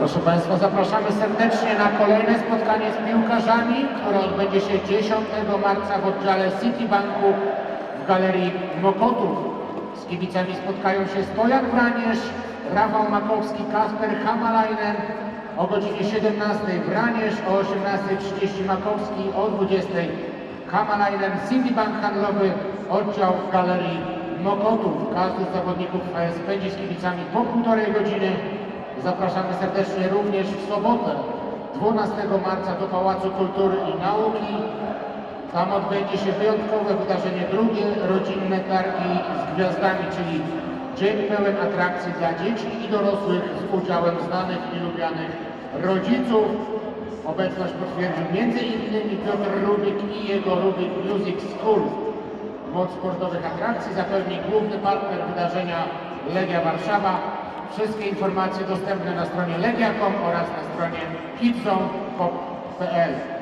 Proszę Państwa, zapraszamy serdecznie na kolejne spotkanie z piłkarzami, które odbędzie się 10 marca w oddziale Citibanku w Galerii Mokotów. Z kibicami spotkają się stojak Wraniesz, Rafał Makowski, Kasper Hamalajnen, o godzinie 17 Braniesz, o 18.30 Makowski, o 20.00 Hamalainen, Citibank Handlowy, oddział w Galerii Mokotów. Każdy z zawodników spędzi z kibicami po półtorej godziny. Zapraszamy serdecznie również w sobotę 12 marca do Pałacu Kultury i Nauki. Tam odbędzie się wyjątkowe wydarzenie drugie, rodzinne targi z gwiazdami, czyli dzień pełen atrakcji dla dzieci i dorosłych z udziałem znanych i lubianych rodziców. Obecność potwierdził m.in. Piotr Rubik i jego Rubik Music School. Moc sportowych atrakcji zapewni główny partner wydarzenia Legia Warszawa. Wszystkie informacje dostępne na stronie legia.com oraz na stronie kidzone.pl.